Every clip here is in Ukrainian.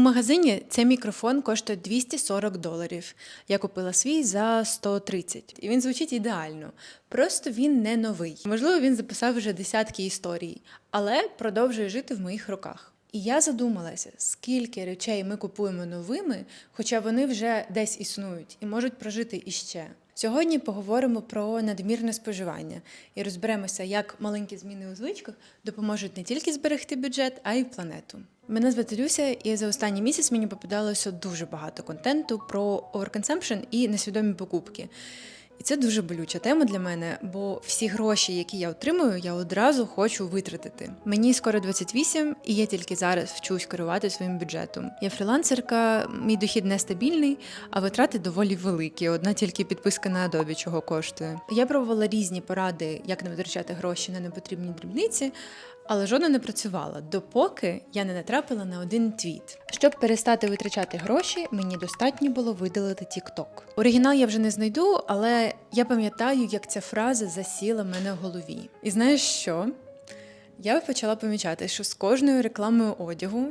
У магазині цей мікрофон коштує 240 доларів. Я купила свій за 130. І він звучить ідеально. Просто він не новий. Можливо, він записав вже десятки історій, але продовжує жити в моїх руках. І я задумалася, скільки речей ми купуємо новими, хоча вони вже десь існують і можуть прожити іще. Сьогодні поговоримо про надмірне споживання і розберемося, як маленькі зміни у звичках допоможуть не тільки зберегти бюджет, а й планету. Мене звати Люся, і за останній місяць мені попадалося дуже багато контенту про overconsumption і несвідомі покупки. І це дуже болюча тема для мене, бо всі гроші, які я отримую, я одразу хочу витратити. Мені скоро 28, і я тільки зараз вчусь керувати своїм бюджетом. Я фрілансерка, мій дохід нестабільний, а витрати доволі великі. Одна тільки підписка на Adobe чого коштує. Я пробувала різні поради, як не витрачати гроші на непотрібні дрібниці. Але жодна не працювала, допоки я не натрапила на один твіт. Щоб перестати витрачати гроші, мені достатньо було видалити TikTok. Оригінал я вже не знайду, але я пам'ятаю, як ця фраза засіла в мене в голові. І знаєш що? Я почала помічати, що з кожною рекламою одягу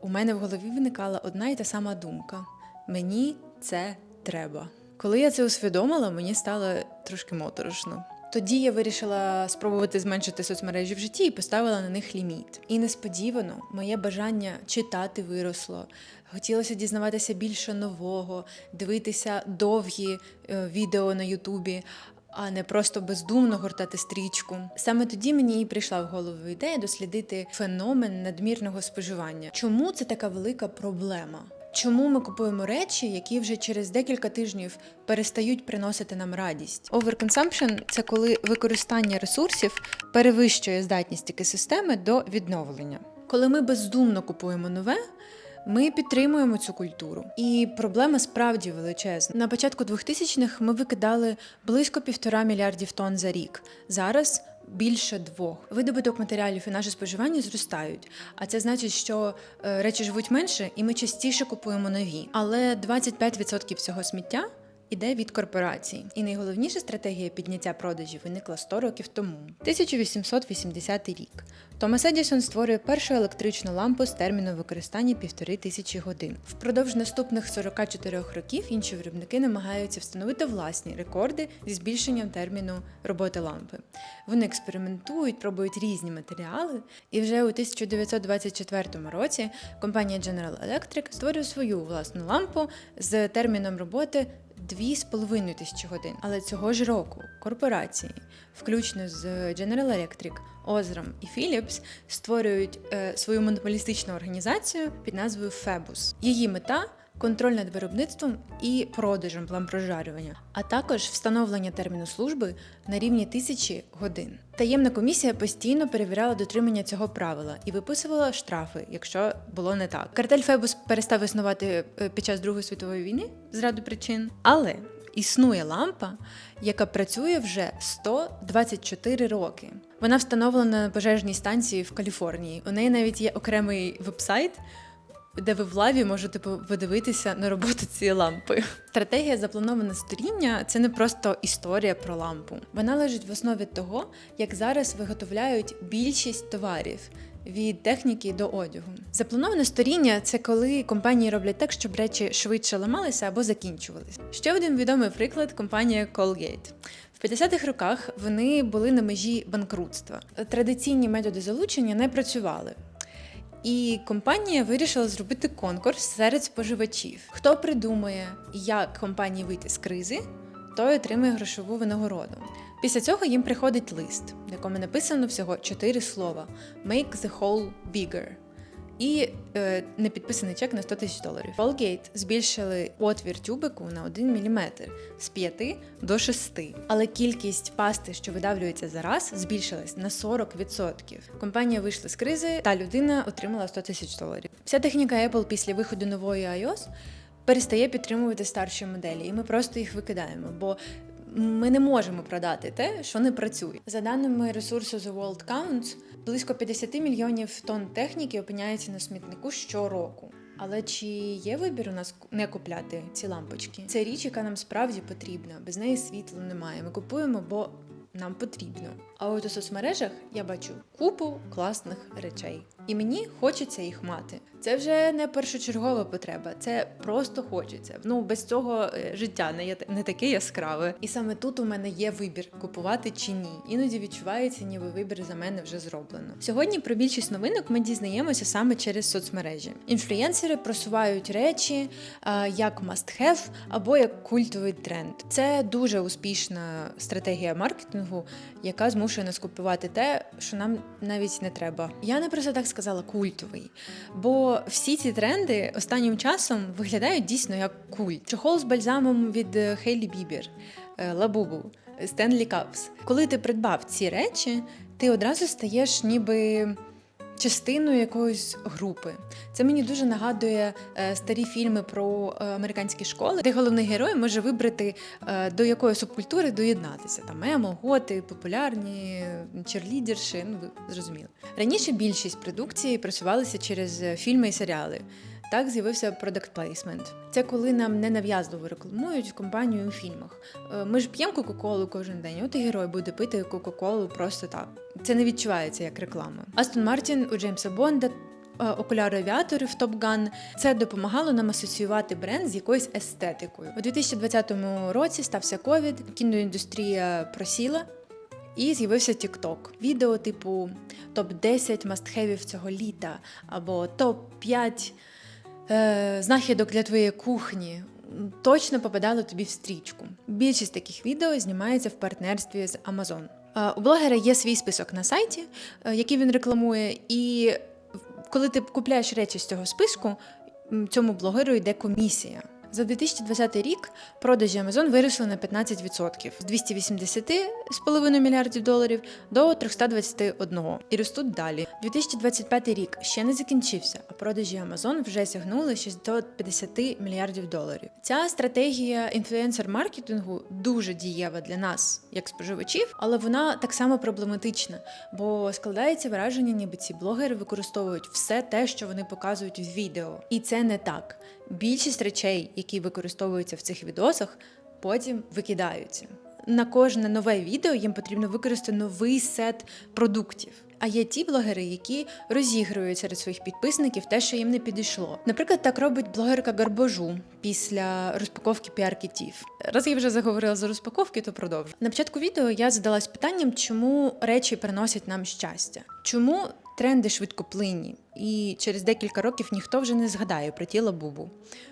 у мене в голові виникала одна і та сама думка: мені це треба. Коли я це усвідомила, мені стало трошки моторошно. Тоді я вирішила спробувати зменшити соцмережі в житті і поставила на них ліміт. І несподівано моє бажання читати виросло. Хотілося дізнаватися більше нового, дивитися довгі е, відео на Ютубі. А не просто бездумно гортати стрічку. Саме тоді мені і прийшла в голову ідея дослідити феномен надмірного споживання. Чому це така велика проблема? Чому ми купуємо речі, які вже через декілька тижнів перестають приносити нам радість? Overconsumption – це коли використання ресурсів перевищує здатність екосистеми до відновлення. Коли ми бездумно купуємо нове. Ми підтримуємо цю культуру, і проблема справді величезна. На початку 2000-х ми викидали близько півтора мільярдів тонн за рік. Зараз більше двох. Видобуток матеріалів і наше споживання зростають. А це значить, що е, речі живуть менше, і ми частіше купуємо нові. Але 25% всього сміття. Іде від корпорацій, і найголовніша стратегія підняття продажів виникла 100 років тому. 1880 рік. Томас Едісон створює першу електричну лампу з терміном використання півтори тисячі годин. Впродовж наступних 44 років інші виробники намагаються встановити власні рекорди зі збільшенням терміну роботи лампи. Вони експериментують, пробують різні матеріали, і вже у 1924 році компанія General Electric створює свою власну лампу з терміном роботи. Дві з половиною тисячі годин. Але цього ж року корпорації, включно з General Electric, Озром і Philips, створюють е, свою монополістичну організацію під назвою Фебус. Її мета контроль над виробництвом і продажем план прожарювання, а також встановлення терміну служби на рівні тисячі годин. Таємна комісія постійно перевіряла дотримання цього правила і виписувала штрафи, якщо було не так. Картель Фебус перестав існувати е, під час Другої світової війни з ряду причин, але існує лампа, яка працює вже 124 роки. Вона встановлена на пожежній станції в Каліфорнії. У неї навіть є окремий вебсайт. Де ви в лаві можете подивитися на роботу цієї лампи. Стратегія заплановане сторіння це не просто історія про лампу. Вона лежить в основі того, як зараз виготовляють більшість товарів. Від техніки до одягу. Заплановане сторіння це коли компанії роблять так, щоб речі швидше ламалися або закінчувалися. Ще один відомий приклад компанія Colgate. В 50-х роках вони були на межі банкрутства. Традиційні методи залучення не працювали. І компанія вирішила зробити конкурс серед споживачів. Хто придумає, як компанії вийти з кризи, той отримує грошову винагороду. Після цього їм приходить лист, в якому написано всього чотири слова: Make the hole bigger. І е, непідписаний чек на 100 тисяч доларів. Colgate збільшили отвір тюбику на 1 мм з 5 до 6. Але кількість пасти, що видавлюється за раз, збільшилась на 40%. Компанія вийшла з кризи, та людина отримала 100 тисяч доларів. Вся техніка Apple після виходу нової iOS перестає підтримувати старші моделі, і ми просто їх викидаємо. бо ми не можемо продати те, що не працює. За даними ресурсу The World Counts, близько 50 мільйонів тонн техніки опиняється на смітнику щороку. Але чи є вибір у нас не купляти ці лампочки? Це річ, яка нам справді потрібна. Без неї світла немає. Ми купуємо, бо нам потрібно. А от у соцмережах я бачу купу класних речей, і мені хочеться їх мати. Це вже не першочергова потреба, це просто хочеться. Ну без цього е, життя не не таке яскраве. І саме тут у мене є вибір купувати чи ні. Іноді відчувається, ніби вибір за мене вже зроблено. Сьогодні про більшість новинок ми дізнаємося саме через соцмережі. Інфлюєнсери просувають речі а, як must have або як культовий тренд. Це дуже успішна стратегія маркетингу, яка змушує нас купувати те, що нам навіть не треба. Я не просто так сказала культовий, бо всі ці тренди останнім часом виглядають дійсно як культ. Чохол з бальзамом від е, Хейлі Бібер, е, Лабубу, Стенлі Капс. Коли ти придбав ці речі, ти одразу стаєш ніби частиною якоїсь групи. Це мені дуже нагадує е, старі фільми про е, американські школи, де головний герой може вибрати е, до якої субкультури доєднатися. Там емо, готи, популярні черлідерші. Ну ви зрозуміли. Раніше більшість продукції просувалися через фільми і серіали. Так з'явився product placement. Це коли нам ненав'язливо рекламують компанію у фільмах. Е, Ми ж п'ємо Кока-Колу кожен день. От і герой буде пити Кока-Колу просто так. Це не відчувається як реклама. Астон Мартін у Джеймса Бонда. е, Окуляри авіатори в Top Gun. Це допомагало нам асоціювати бренд з якоюсь естетикою. У 2020 році стався ковід, кіноіндустрія просіла, і з'явився TikTok. Відео типу топ-10 мастхевів цього літа або топ-5 е, знахідок для твоєї кухні. Точно попадало тобі в стрічку. Більшість таких відео знімається в партнерстві з Amazon. Е, У блогера є свій список на сайті, е, який він рекламує, і коли ти купляєш речі з цього списку, цьому блогеру йде комісія. За 2020 рік продажі Amazon виросли на 15% з 280,5 мільярдів доларів до 321 і ростуть далі. 2025 рік ще не закінчився, а продажі Amazon вже сягнули 650 мільярдів доларів. Ця стратегія інфлюенсер-маркетингу дуже дієва для нас, як споживачів, але вона так само проблематична, бо складається враження, ніби ці блогери використовують все те, що вони показують в відео. І це не так. Більшість речей, які використовуються в цих відосах, потім викидаються. На кожне нове відео їм потрібно використати новий сет продуктів. А є ті блогери, які розігрують серед своїх підписників те, що їм не підійшло. Наприклад, так робить блогерка Гарбожу після розпаковки піар-кітів. Раз я вже заговорила за розпаковки, то продовжу. На початку відео я задалась питанням, чому речі приносять нам щастя, чому тренди швидкоплинні, і через декілька років ніхто вже не згадає про ті лабубу.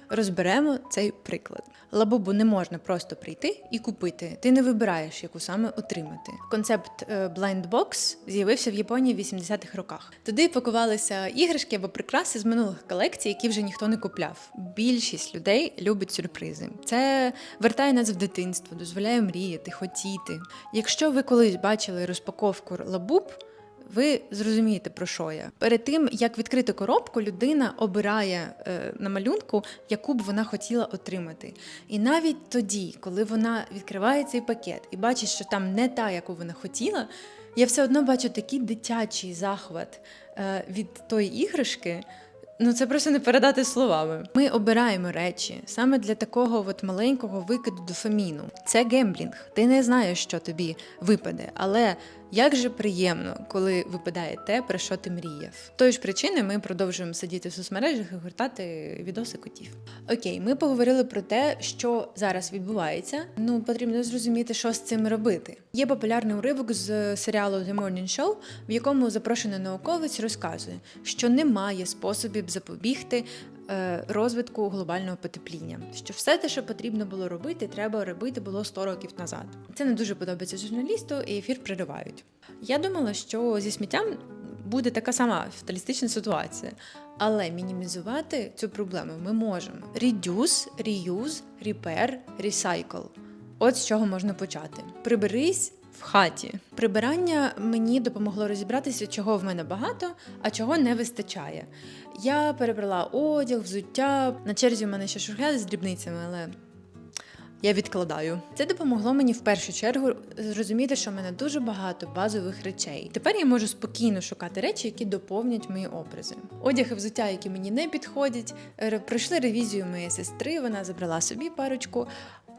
Розберемо цей приклад. Лабубу не можна просто прийти і купити. Ти не вибираєш, яку саме отримати. Концепт е, Blind Box з'явився в Японії в 80-х роках. Туди пакувалися іграшки або прикраси з минулих колекцій, які вже ніхто не купляв. Більшість людей любить сюрпризи. Це вертає нас в дитинство, дозволяє мріяти, хотіти. Якщо ви колись бачили розпаковку лабуб, ви зрозумієте про що я. Перед тим як відкрити коробку, людина обирає е, на малюнку, яку б вона хотіла отримати. І навіть тоді, коли вона відкриває цей пакет і бачить, що там не та, яку вона хотіла, я все одно бачу такий дитячий захват е, від тої іграшки. Ну, це просто не передати словами. Ми обираємо речі саме для такого от маленького викиду дофаміну. Це гемблінг. Ти не знаєш, що тобі випаде, але як же приємно, коли випадає те, про що ти мріяв. Тої ж причини ми продовжуємо сидіти в соцмережах і гортати відоси котів. Окей, ми поговорили про те, що зараз відбувається. Ну потрібно зрозуміти, що з цим робити. Є популярний уривок з серіалу The Morning Show, в якому запрошений науковець розказує, що немає способів запобігти розвитку глобального потепління. Що все те, що потрібно було робити, треба робити було 100 років назад. Це не дуже подобається журналісту, і ефір приривають. Я думала, що зі сміттям буде така сама фаталістична ситуація. Але мінімізувати цю проблему ми можемо. Reduce, reuse, repair, recycle. От з чого можна почати. Приберись в хаті. Прибирання мені допомогло розібратися, чого в мене багато, а чого не вистачає. Я перебрала одяг, взуття. На черзі в мене ще шухляди з дрібницями, але я відкладаю. Це допомогло мені в першу чергу зрозуміти, що в мене дуже багато базових речей. Тепер я можу спокійно шукати речі, які доповнять мої образи. Одяг і взуття, які мені не підходять, пройшли ревізію моєї сестри. Вона забрала собі парочку.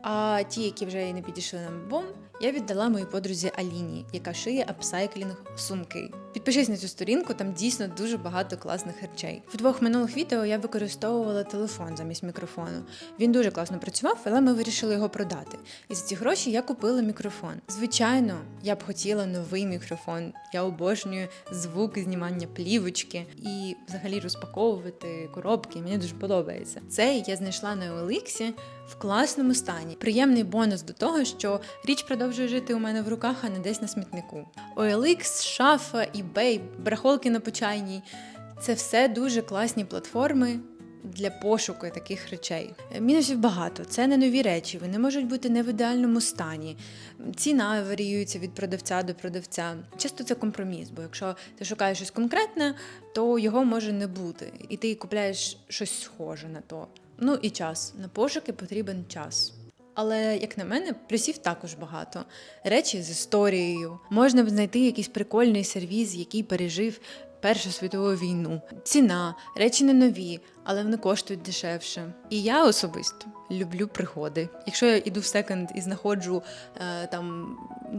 А ті, які вже не підійшли нам обом, я віддала моїй подрузі Аліні, яка шиє апсайклінг сумки. Підпишись на цю сторінку, там дійсно дуже багато класних речей. В двох минулих відео я використовувала телефон замість мікрофону. Він дуже класно працював, але ми вирішили його продати. І за ці гроші я купила мікрофон. Звичайно, я б хотіла новий мікрофон. Я обожнюю звук знімання плівочки і взагалі розпаковувати коробки. Мені дуже подобається. Цей я знайшла на OLX в класному стані. Приємний бонус до того, що річ продовжує жити у мене в руках, а не десь на смітнику. OLX, шафа, eBay, брахолки на почайній це все дуже класні платформи. Для пошуку таких речей мінусів багато. Це не нові речі, вони можуть бути не в ідеальному стані. Ціна варіюється від продавця до продавця. Часто це компроміс, бо якщо ти шукаєш щось конкретне, то його може не бути, і ти купляєш щось схоже на то. Ну і час. На пошуки потрібен час. Але, як на мене, плюсів також багато. Речі з історією. Можна б знайти якийсь прикольний сервіз, який пережив Першу світову війну. Ціна, речі не нові, але вони коштують дешевше. І я особисто люблю приходи. Якщо я йду в секонд і знаходжу е, там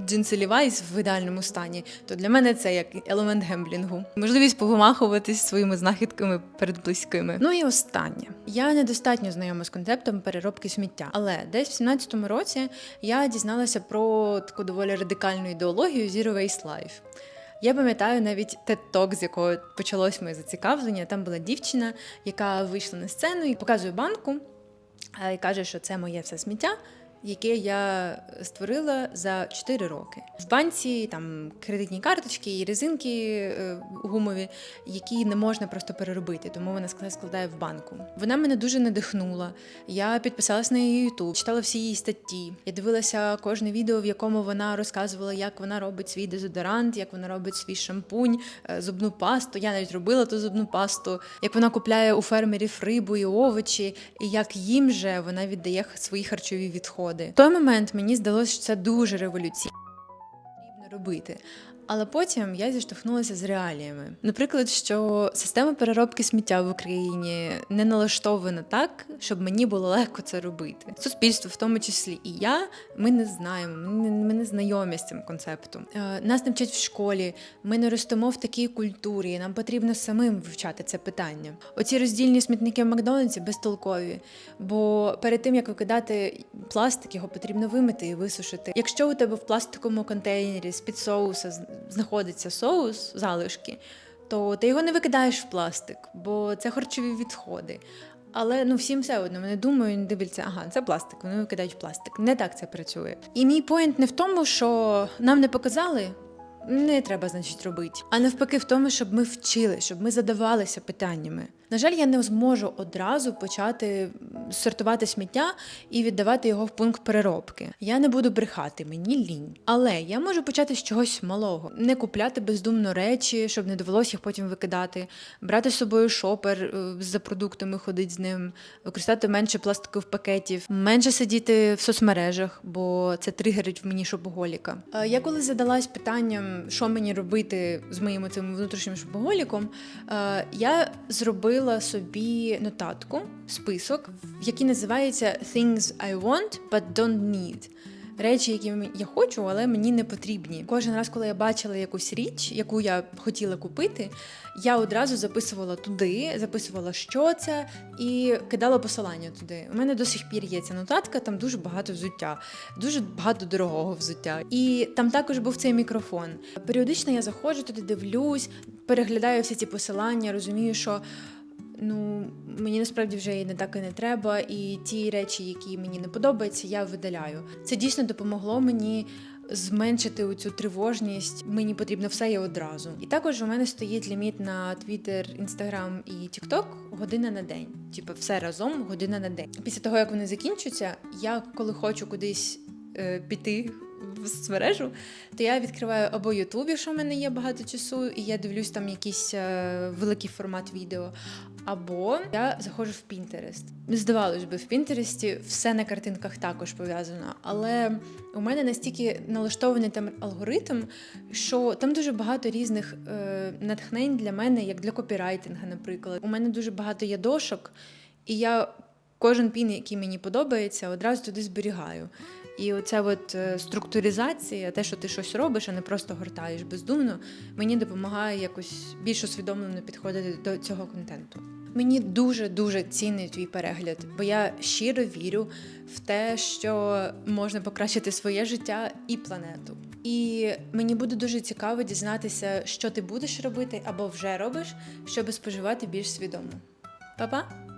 джинси Levi's в ідеальному стані, то для мене це як елемент гемблінгу. Можливість повимахуватись своїми знахідками перед близькими. Ну і останнє. Я недостатньо знайома з концептом переробки сміття, але десь в 17-му році я дізналася про таку доволі радикальну ідеологію Zero Waste Life. Я пам'ятаю навіть TED-ток, з якого почалось моє зацікавлення. Там була дівчина, яка вийшла на сцену і показує банку, і каже, що це моє все сміття. Яке я створила за 4 роки. В банці там кредитні карточки і резинки е, гумові, які не можна просто переробити, тому вона складає в банку. Вона мене дуже надихнула. Я підписалась на її YouTube, читала всі її статті. Я дивилася кожне відео, в якому вона розказувала, як вона робить свій дезодорант, як вона робить свій шампунь, е, зубну пасту. Я навіть робила ту зубну пасту, як вона купляє у фермерів рибу і овочі, і як їм же вона віддає свої харчові відходи. В той момент мені здалося, що це дуже революційно робити. Але потім я зіштовхнулася з реаліями. Наприклад, що система переробки сміття в Україні не налаштована так, щоб мені було легко це робити. Суспільство, в тому числі і я, ми не знаємо, ми не, ми не знайомі з цим концептом. Е, нас навчать в школі, ми не ростемо в такій культурі. Нам потрібно самим вивчати це питання. Оці роздільні смітники в Макдональдсі безтолкові. Бо перед тим як викидати пластик, його потрібно вимити і висушити. Якщо у тебе в пластиковому контейнері з під соуса знаходиться соус, залишки, то ти його не викидаєш в пластик, бо це харчові відходи. Але ну всім все одно вони думають, дивляться, ага, це пластик, вони викидають в пластик. Не так це працює. І мій поінт не в тому, що нам не показали. Не треба, значить, робити. А навпаки, в тому, щоб ми вчили, щоб ми задавалися питаннями. На жаль, я не зможу одразу почати сортувати сміття і віддавати його в пункт переробки. Я не буду брехати, мені лінь. Але я можу почати з чогось малого, не купляти бездумно речі, щоб не довелося їх потім викидати, брати з собою шопер е, за продуктами, ходити з ним, використати менше пластикових пакетів, менше сидіти в соцмережах, бо це тригерить в мені шопоголіка. Е, Я коли задалась питанням, що мені робити з моїм цим внутрішнім шопоголіком, е, я зробила зробила собі нотатку, список, який називається Things I want, but don't need. Речі, які я хочу, але мені не потрібні. Кожен раз, коли я бачила якусь річ, яку я хотіла купити, я одразу записувала туди, записувала, що це, і кидала посилання туди. У мене до сих пір є ця нотатка, там дуже багато взуття, дуже багато дорогого взуття. І там також був цей мікрофон. Періодично я заходжу туди, дивлюсь, переглядаю всі ці посилання, розумію, що ну мені насправді вже і не так і не треба. І ті речі, які мені не подобаються, я видаляю. Це дійсно допомогло мені. Зменшити цю тривожність мені потрібно все і одразу. І також у мене стоїть ліміт на Twitter, Instagram і TikTok година на день. Типу, все разом година на день. Після того як вони закінчаться, я коли хочу кудись е, піти в соцмережу, то я відкриваю або YouTube, якщо в мене є багато часу, і я дивлюсь там якийсь е, великий формат відео. Або я заходжу в Pinterest. Здавалось би, в Пінтересті все на картинках також пов'язано. Але у мене настільки налаштований там алгоритм, що там дуже багато різних е, натхнень для мене, як для копірайтинга, наприклад. У мене дуже багато є дошок, і я кожен пін, який мені подобається, одразу туди зберігаю. І оця от е, структуризація, те, що ти щось робиш, а не просто гортаєш бездумно, мені допомагає якось більш усвідомлено підходити до цього контенту. Мені дуже дуже цінний твій перегляд, бо я щиро вірю в те, що можна покращити своє життя і планету. І мені буде дуже цікаво дізнатися, що ти будеш робити або вже робиш, щоб споживати більш свідомо. Па-па!